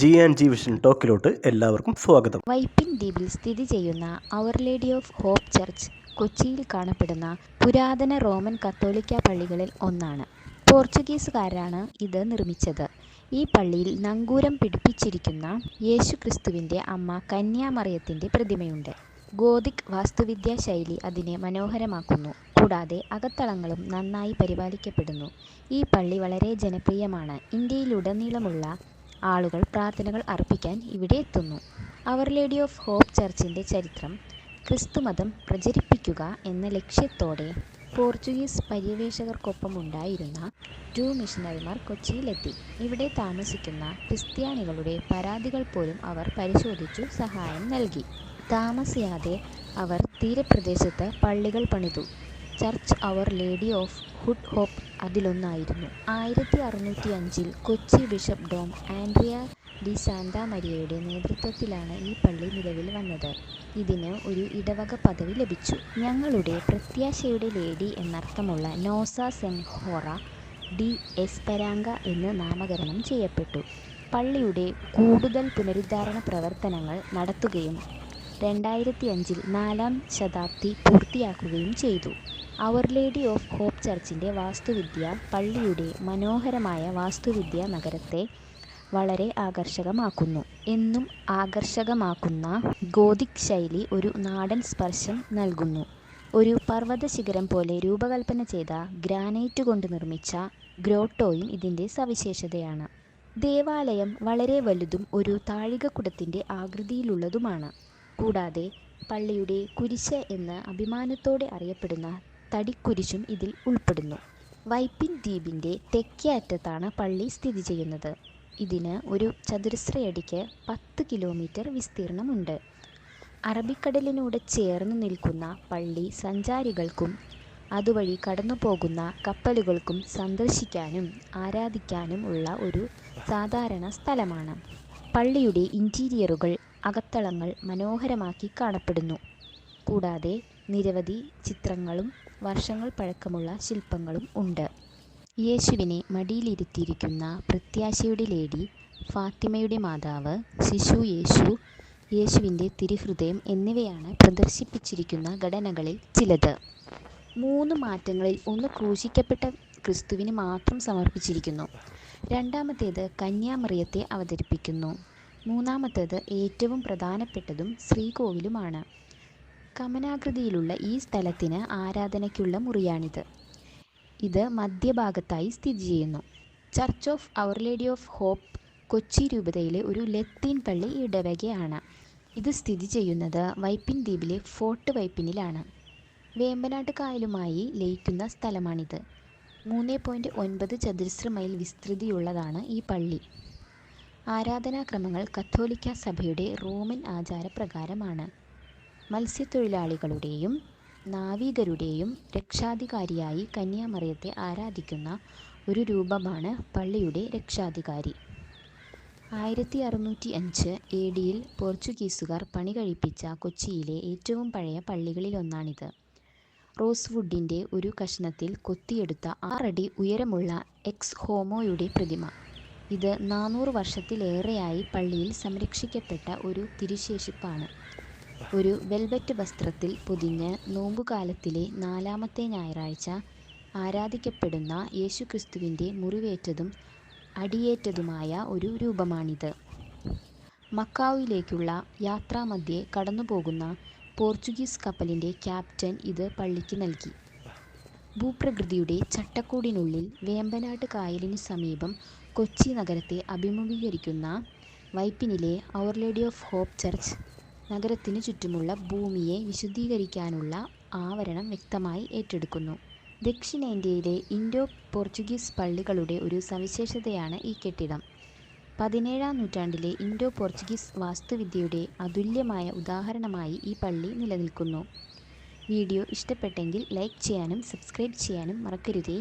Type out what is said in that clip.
G and G vision ടോക്കിലോട്ട് എല്ലാവർക്കും സ്വാഗതം. വൈപ്പിൻ ദ്വീപിൽ സ്ഥിതി ചെയ്യുന്ന our lady of hope church കൊച്ചിയിൽ കാണപ്പെടുന്ന പുരാതന റോമൻ കത്തോലിക്ക പള്ളികളിൽ ഒന്നാണ്. പോർച്ചുഗീസുകാരാണ് ഇത് നിർമ്മിച്ചത്. ഈ പള്ളിയിൽ നങ്കൂരം പിടിപ്പിച്ചിരിക്കുന്ന യേശു ക്രിസ്തുവിന്റെ അമ്മ കന്യാമറിയത്തിന്റെ പ്രതിമയുണ്ട്. ഗോതിക് വാസ്തുവിദ്യാ ശൈലി അതിനെ മനോഹരമാക്കുന്നു. കൂടാതെ അകത്തളങ്ങളും നന്നായി പരിപാലിക്കപ്പെടുന്നു. ഈ പള്ളി വളരെ ജനപ്രിയമാണ്. ഇന്ത്യയിലുടനീളമുള്ള ആളുകൾ പ്രാർത്ഥനകൾ അർപ്പിക്കാൻ ഇവിടെ എത്തുന്നു. അവർ ലേഡി ഓഫ് ഹോപ്പ് ചർച്ചിന്റെ ചരിത്രം ക്രിസ്തുമതം പ്രചരിപ്പിക്കുക എന്ന ലക്ഷ്യത്തോടെ പോർച്ചുഗീസ് പര്യവേഷകർക്കൊപ്പം ഉണ്ടായിരുന്ന ടു മിഷണറിമാർ കൊച്ചിയിലെത്തി. ഇവിടെ താമസിക്കുന്ന ക്രിസ്ത്യാനികളുടെ പരാതികൾ പോലും അവർ പരിശോധിച്ചു സഹായം നൽകി. താമസിയാതെ അവർ തീരപ്രദേശത്ത് പള്ളികൾ പണിതു. Church our lady of hood hope അതിലൊന്നായിരുന്നു. ആയിരത്തി അറുന്നൂറ്റി അഞ്ചിൽ Kochi bishop Dom Andrea de മരിയയുടെ നേതൃത്വത്തിലാണ് ഈ പള്ളി നിലവിൽ വന്നത്. ഇതിന് ഒരു ഇടവക പദവി ലഭിച്ചു. ഞങ്ങളുടെ പ്രത്യാശയുടെ ലേഡി എന്നർത്ഥമുള്ള നോസ സെൻഹോറ ഡി എസ്പെരാങ്ക എന്ന് നാമകരണം ചെയ്യപ്പെട്ടു. പള്ളിയുടെ കൂടുതൽ പുനരുദ്ധാരണ പ്രവർത്തനങ്ങൾ നടത്തുകയും രണ്ടായിരത്തി അഞ്ചിൽ നാലാം ശതാബ്ദി പൂർത്തിയാക്കുകയും ചെയ്തു. അവർ ലേഡി ഓഫ് ഹോപ്പ് ചർച്ചിന്റെ വാസ്തുവിദ്യ പള്ളിയുടെ മനോഹരമായ വാസ്തുവിദ്യ നഗരത്തെ വളരെ ആകർഷകമാക്കുന്നു. എന്നും ആകർഷകമാക്കുന്ന ഗോതിക് ശൈലി ഒരു നാടൻ സ്പർശം നൽകുന്നു. ഒരു പർവത ശിഖരം പോലെ രൂപകൽപ്പന ചെയ്ത ഗ്രാനൈറ്റ് കൊണ്ട് നിർമ്മിച്ച ഗ്രോട്ടോയും ഇതിന്റെ സവിശേഷതയാണ്. ദേവാലയം വളരെ വലുതും ഒരു താഴികക്കുടത്തിന്റെ ആകൃതിയിലുള്ളതുമാണ്. കൂടാതെ പള്ളിയുടെ കുരിശ് എന്ന് അഭിമാനത്തോടെ അറിയപ്പെടുന്ന തടിക്കുരിശും ഇതിൽ ഉൾപ്പെടുന്നു. വൈപ്പിൻ ദ്വീപിന്റെ തെക്കേ അറ്റത്താണ് പള്ളി സ്ഥിതി ചെയ്യുന്നത്. ഇതിന് ഒരു ചതുരശ്രയടിക്ക് പത്ത് കിലോമീറ്റർ വിസ്തീർണമുണ്ട്. അറബിക്കടലിനോട് ചേർന്ന് നിൽക്കുന്ന പള്ളി സഞ്ചാരികൾക്കും അതുവഴി കടന്നു പോകുന്ന കപ്പലുകൾക്കും സന്ദർശിക്കാനും ആരാധിക്കാനും ഉള്ള ഒരു സാധാരണ സ്ഥലമാണ്. പള്ളിയുടെ ഇന്റീരിയറുകൾ അകത്തളങ്ങൾ മനോഹരമാക്കി കാണപ്പെടുന്നു. കൂടാതെ നിരവധി ചിത്രങ്ങളും വർഷങ്ങൾ പഴക്കമുള്ള ശില്പങ്ങളും ഉണ്ട്. യേശുവിനെ മടിയിലിരുത്തിയിരിക്കുന്ന പ്രത്യാശയുടെ ലേഡി ഫാത്തിമയുടെ മാതാവ് ശിശു യേശു യേശുവിന്റെ തിരുഹൃദയം എന്നിവയാണ് പ്രദർശിപ്പിച്ചിരിക്കുന്ന ഘടനകളിൽ ചിലത്. മൂന്ന് മാറ്റങ്ങളിൽ ഒന്ന് ക്രൂശിക്കപ്പെട്ട ക്രിസ്തുവിന് മാത്രം സമർപ്പിച്ചിരിക്കുന്നു. രണ്ടാമത്തേത് കന്യാമറിയത്തെ അവതരിപ്പിക്കുന്നു. മൂന്നാമത്തേത് ഏറ്റവും പ്രധാനപ്പെട്ടതും ശ്രീകോവിലുമാണ്. കമനാകൃതിയിലുള്ള ഈ സ്ഥലത്തിന് ആരാധനയ്ക്കുള്ള മുറിയാണിത്. ഇത് മധ്യഭാഗത്തായി സ്ഥിതി ചെയ്യുന്നു. Church of our lady of hope Kochi രൂപതയിലെ ഒരു ലത്തീൻ പള്ളി ഇടവകയാണ്. ഇത് സ്ഥിതി ചെയ്യുന്നത് വൈപ്പിൻ ദ്വീപിലെ ഫോർട്ട് വൈപ്പിനിലാണ്. വേമ്പനാട്ട് കായലുമായി ലയിക്കുന്ന സ്ഥലമാണിത്. മൂന്ന് പോയിന്റ് ഒൻപത് ചതുരശ്ര മൈൽ വിസ്തൃതിയുള്ളതാണ് ഈ പള്ളി. ആരാധനാക്രമങ്ങൾ കത്തോലിക്ക സഭയുടെ റോമൻ ആചാരപ്രകാരമാണ്. മത്സ്യത്തൊഴിലാളികളുടെയും നാവികരുടെയും രക്ഷാധികാരിയായി കന്യാമറിയത്തെ ആരാധിക്കുന്ന ഒരു രൂപമാണ് പള്ളിയുടെ രക്ഷാധികാരി. ആയിരത്തി അറുന്നൂറ്റി അഞ്ച് എ ഡിയിൽ പോർച്ചുഗീസുകാർ പണി കഴിപ്പിച്ച കൊച്ചിയിലെ ഏറ്റവും പഴയ പള്ളികളിലൊന്നാണിത്. റോസ്വുഡിന്റെ ഒരു കഷ്ണത്തിൽ കൊത്തിയെടുത്ത ആറടി ഉയരമുള്ള എക്സ് ഹോമോയുടെ പ്രതിമ. ഇത് നാനൂറ് വർഷത്തിലേറെയായി പള്ളിയിൽ സംരക്ഷിക്കപ്പെട്ട ഒരു തിരുശേഷിപ്പാണ്. ഒരു വെൽവെറ്റ് വസ്ത്രത്തിൽ പൊതിഞ്ഞ് നോമ്പുകാലത്തിലെ നാലാമത്തെ ഞായറാഴ്ച ആരാധിക്കപ്പെടുന്ന യേശുക്രിസ്തുവിന്റെ മുറിവേറ്റതും അടിയേറ്റതുമായ ഒരു രൂപമാണിത്. മക്കാവിലേക്കുള്ള യാത്രാമധ്യേ കടന്നുപോകുന്ന പോർച്ചുഗീസ് കപ്പലിന്റെ ക്യാപ്റ്റൻ ഇത് പള്ളിക്ക് നൽകി. ഭൂപ്രകൃതിയുടെ ചട്ടക്കൂടിനുള്ളിൽ വേമ്പനാട്ട് കായലിന് സമീപം കൊച്ചി നഗരത്തെ അഭിമുഖീകരിക്കുന്ന വൈപ്പിനിലെ our lady of hope church നഗരത്തിനു ചുറ്റുമുള്ള ഭൂമിയെ വിശുദ്ധീകരിക്കാനുള്ള ആവരണം വ്യക്തമായി ഏറ്റെടുക്കുന്നു. ദക്ഷിണേന്ത്യയിലെ ഇൻഡോ പോർച്ചുഗീസ് പള്ളികളുടെ ഒരു സവിശേഷതയാണ് ഈ കെട്ടിടം. പതിനേഴാം നൂറ്റാണ്ടിലെ ഇൻഡോ പോർച്ചുഗീസ് വാസ്തുവിദ്യയുടെ അതുല്യമായ ഉദാഹരണമായി ഈ പള്ളി നിലനിൽക്കുന്നു. വീഡിയോ ഇഷ്ടപ്പെട്ടെങ്കിൽ ലൈക്ക് ചെയ്യാനും സബ്സ്ക്രൈബ് ചെയ്യാനും മറക്കരുതേ.